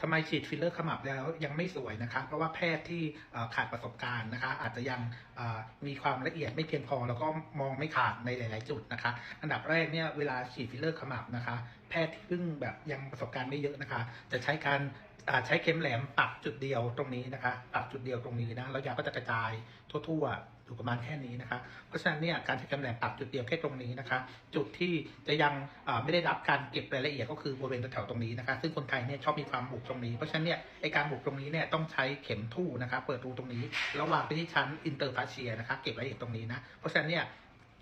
ทำไมฉีดฟิลเลอร์ขมับแล้วยังไม่สวยนะคะ เพราะว่าแพทย์ที่ขาดประสบการณ์นะคะ อาจจะยังมีความละเอียดไม่เพียงพอ แล้วก็มองไม่ขาดในหลาย ๆ จุดนะคะ อันดับแรกเนี่ยเวลาฉีดฟิลเลอร์ขมับนะคะ แพทย์ที่เพิ่งแบบยังประสบการณ์ไม่เยอะนะคะ จะใช้การอ่าใช้เข็มแหลมปักจุดเดียวตรงนี้นะคะปักจุดเดียวตรงนี้นะแล้วยาก็จะกระจายทั่วๆอยู่ประมาณแค่นี้นะคะ เพราะฉะนั้นเนี่ยการใช้เข็มแหลมปักจุดเดียวแค่ตรงนี้นะคะ จุดที่จะยังไม่ได้รับการเก็บรายละเอียดก็คือบริเวณแถวตรงนี้นะคะ ซึ่งคนไทยเนี่ยชอบมีความบุบตรงนี้เพราะฉะนั้นเนี่ยไอการบุบตรงนี้เนี่ยต้องใช้เข็มทู่นะคะ เปิดรูตรงนี้ แล้ววางไปที่ชั้นอินเตอร์ฟาเชียนะคะ เก็บรายละเอียดตรงนี้นะเพราะฉะนั้นเนี่ย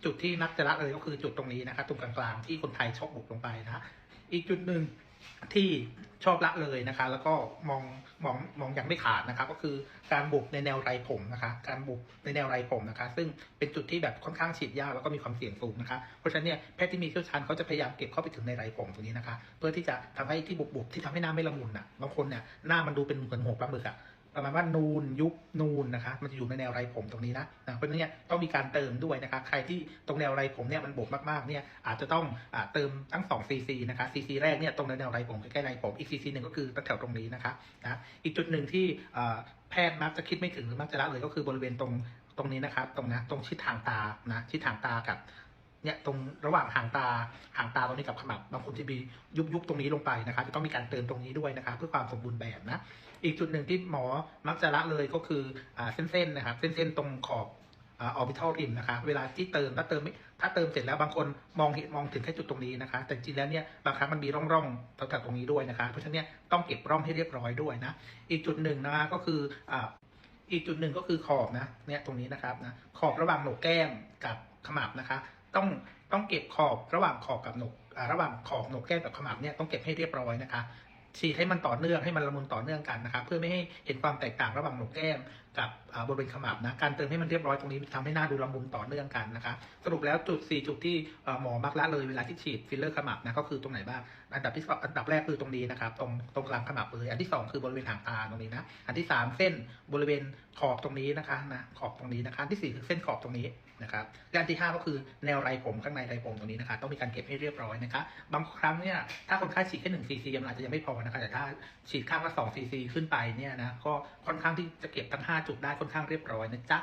จุดที่นักจะละเลยก็คือจุดตรงนี้นะคะตรงกลางๆที่คนไทยชอบบุบลงไปนะอีกจุดหนึ่งที่ชอบละเลยนะคะ แล้วก็มองมองมองอยังไม่ขาดนะคะ ก็คือการบุบในแนวไรผมนะคะ การบุบในแนวไรผมนะคะ ซึ่งเป็นจุดที่แบบค่อนข้างฉีดยากแล้วก็มีความเสี่ยงสูงนะคะ เพราะฉะนั้นเนี่ยแพทย์ที่มีเชี่ยวชาญเขาจะพยายามเก็บเข้าไปถึงในไรผมตรงนี้นะคะ เพื่อที่จะทำให้ที่บุบบุบๆที่ทำให้หน้าไม่ละมุนอะบางคนเนี่ยหน้ามันดูเป็นเหมือนหัวปลาหมึกอะ ประมาณว่านูนยุบนูนนะคะ มันจะอยู่ในแนวไรผมตรงนี้นะนะเพราะฉะนั้นเนี่ยต้องมีการเติมด้วยนะคะ ใครที่ตรงแนวไรผมเนี่ยมันบวกมากๆเนี่ยอาจจะต้องอเติมทั้ง2 cc นะคะ cc แรกเนี่ยตรงแนวไรผมใกล้ๆไรผมอีก cc หนึ่งก็คือแถวตรงนี้นะคะนะอีกจุดหนึ่งที่แพทย์มักจะคิดไม่ถึงหรือมักจะละเลยก็คือบริเวณตรงตรงนี้นะครับตรงนะตรงชิดทางตานะชิดทางตากับ เนี่ยตรงระหว่างห่างตาห่างตาตรงนี้กับขมับบางคนจะมียุบยุบๆตรงนี้ลงไปนะคะจะต้องมีการเติมตรงนี้ด้วยนะคะเพื่อความสมบูรณ์แบบนะอีกจุดหนึ่งที่หมอมักจะละเลยก็คืออ่าเส้นๆนะครับเส้นๆตรงขอบออร์บิทัลริมนะคะเวลาที่เติมถ้าเติมไม่ถ้าเติมเสร็จแล้วบางคนมองเห็นมองถึงแค่จุดตรงนี้นะคะ แต่จริงแล้วเนี่ยบางครั้งมันมีร่องๆแถวๆตรงนี้ด้วยนะคะ เพราะฉะนั้นเนี่ยต้องเก็บร่องให้เรียบร้อยด้วยนะอีกจุดหนึ่งนะคะก็คืออีกจุดหนึ่งก็คือขอบนะเนี่ยตรงนี้นะครับนะขอบระหว่างโหนกแก้มกับขมับนะคะ ต้องต้องเก็บขอบระหว่างขอบกับหนกระหว่างขอบหนกแก้มกับขมับเนี่ยต้องเก็บให้เรียบร้อยนะคะฉีดให้มันต่อเนื่องให้มันละมุนต่อเนื่องกันนะคะเพื่อไม่ให้เห็นความแตกต่างระหว่างหนกแก้ม กับบริเวณขมับนะการเติมให้มันเรียบร้อยตรงนี้ทำให้หน้าดูละมุนต่อเนื่องกันนะคะสรุปแล้วจุด 4 จุดที่หมอมักละเลยเวลาที่ฉีดฟิลเลอร์ขมับนะก็คือตรงไหนบ้างอันดับที่อันดับแรกคือตรงนี้นะครับตรงตรงกลางขมับเลยอันที่สองคือบริเวณหางตาตรงนี้นะอันที่สามเส้นบริเวณขอบตรงนี้นะคะนะขอบตรงนี้นะคะอันที่สี่คือเส้นขอบตรงนี้นะครับและอันที่ห้าก็คือแนวไรผมข้างในไรผมตรงนี้นะคะต้องมีการเก็บให้เรียบร้อยนะคะบางครั้งเนี่ยถ้าคนไข้ฉีดแค่หนึ่งซีซีมันอาจจะยังไม่พอนะคะแต่ถ้าฉีดข้างละ2ซีซีขึ้นไปเนี่ยนะก็ค่อนข้างที่จะเก็บทั้ง5จุดได้ค่อนข้างเรียบร้อยนะจ๊ะ